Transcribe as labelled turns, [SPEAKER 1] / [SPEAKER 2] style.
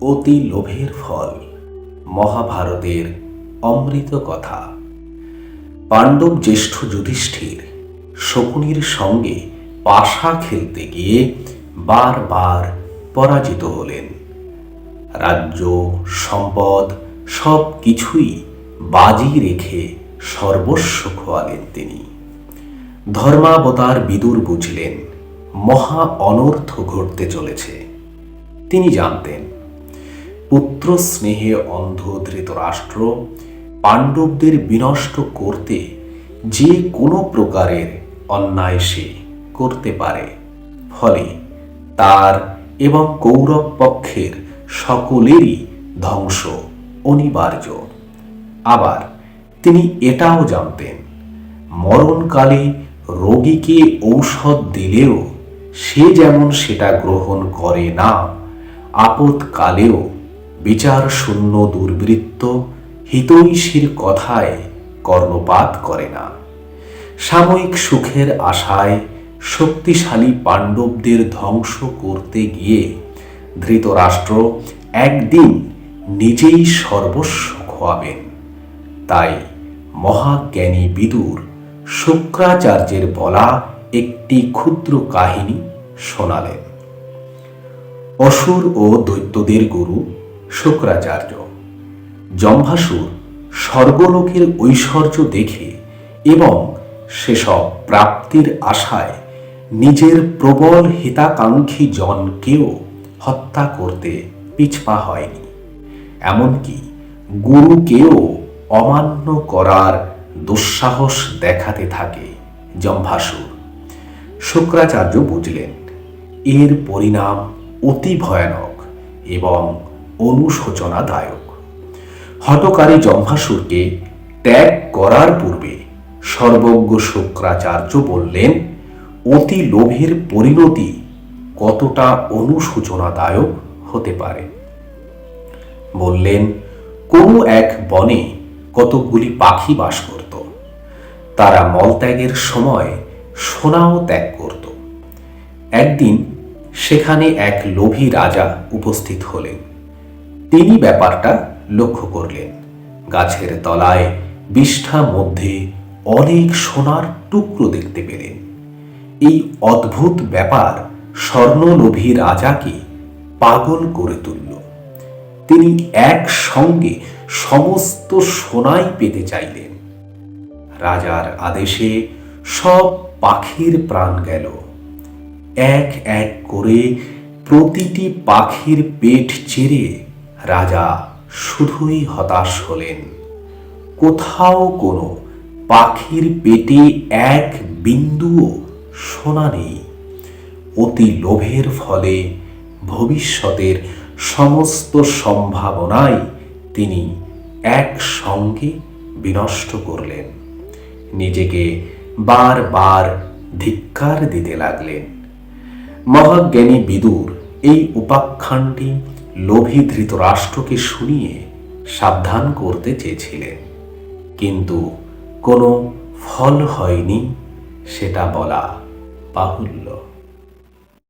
[SPEAKER 1] অতি লোভের ফল। মহাভারতের অমৃত কথা। পাণ্ডব জ্যেষ্ঠ যুধিষ্ঠির শকুনির সঙ্গে পাশা খেলতে গিয়ে বারবার পরাজিত হলেন। রাজ্য, সম্পদ সব কিছুই বাজি রেখে সর্বস্ব খোয়ালেন তিনি। ধর্মাবতার বিদুর বুঝলেন, মহা অনর্থ ঘটতে চলেছে। তিনি জানতেন পুত্র স্নেহে অন্ধ ধৃতরাষ্ট্র পাণ্ডবদের বিনষ্ট করতে যে কোনো প্রকারের অন্যায় সে করতে পারে। ফলে তার এবং কৌরব পক্ষের সকলেরই ধ্বংস অনিবার্য। আবার তিনি এটাও জানতেন, মরণকালে রোগীকে ঔষধ দিলেও সে যেমন সেটা গ্রহণ করে না, আপদকালেও বিচার শূন্য দুর্বৃত্ত হিতৈষীর কথায় কর্ণপাত করে না। সাময়িক সুখের আশায় শক্তিশালী পাণ্ডবদের ধ্বংস করতে গিয়ে ধৃতরাষ্ট্র একদিন নিজেই সর্বস্ব খোয়াবেন। তাই মহাজ্ঞানী বিদুর শুক্রাচার্যের বলা একটি ক্ষুদ্র কাহিনী শোনালেন। অসুর ও দৈত্যদের গুরু শুক্রাচার্য। জম্ভাসুর স্বর্গলোকের ঐশ্বর্য দেখে এবং সেসব প্রাপ্তির আশায় নিজের প্রবল হিতাকাঙ্ক্ষী জনকেও হত্যা করতে পিছপা হয়নি। এমনকি গুরুকেও অমান্য করার দুঃসাহস দেখাতে থাকে জম্ভাসুর শুক্রাচার্য বুঝলেন, এর পরিণাম অতি ভয়ানক এবং অনুশোচনাদায়ক। হটকারী জম্ভাসুরকে ত্যাগ করার পূর্বে সর্বজ্ঞ শুক্রাচার্য বললেন, অতি লোভের পরিণতি কতটা অনুশোচনাদায়ক হতে পারে? বললেন, কোনো এক বনে কতকগুলি পাখি বাস করত। তারা মলত্যাগের সময় সোনাও ত্যাগ করত। একদিন সেখানে এক লোভী রাজা উপস্থিত হলেন। তিনি ব্যাপারটা লক্ষ্য করলেন। গাছের তলায় বিষ্ঠা মধ্যে অনেক সোনার টুকরো দেখতে পেলেন। এই অদ্ভুত ব্যাপার স্বর্ণলোভী রাজাকে পাগল করে তুলল। তিনি এক সঙ্গে সমস্ত সোনাই পেতে চাইলেন। রাজার আদেশে সব পাখির প্রাণ গেল। এক এক করে প্রতিটি পাখির পেট চেরে রাজা শুধুই হতাশ হলেন। কোথাও কোনো পাখির পেটে এক বিন্দুও সোনা নেই। অতি লোভের ফলে ভবিষ্যতের সমস্ত সম্ভাবনাই তিনি একসঙ্গে বিনষ্ট করলেন। নিজেকে বারবার ধিক্কার দিতে লাগলেন। মহাজ্ঞানী বিদুর এই উপাখ্যানটি লোভী ধৃতরাষ্ট্রকে শুনিয়ে সাবধান করতে চেয়েছিলেন। কিন্তু কোনো ফল হয়নি সেটা বলা বাহুল্য।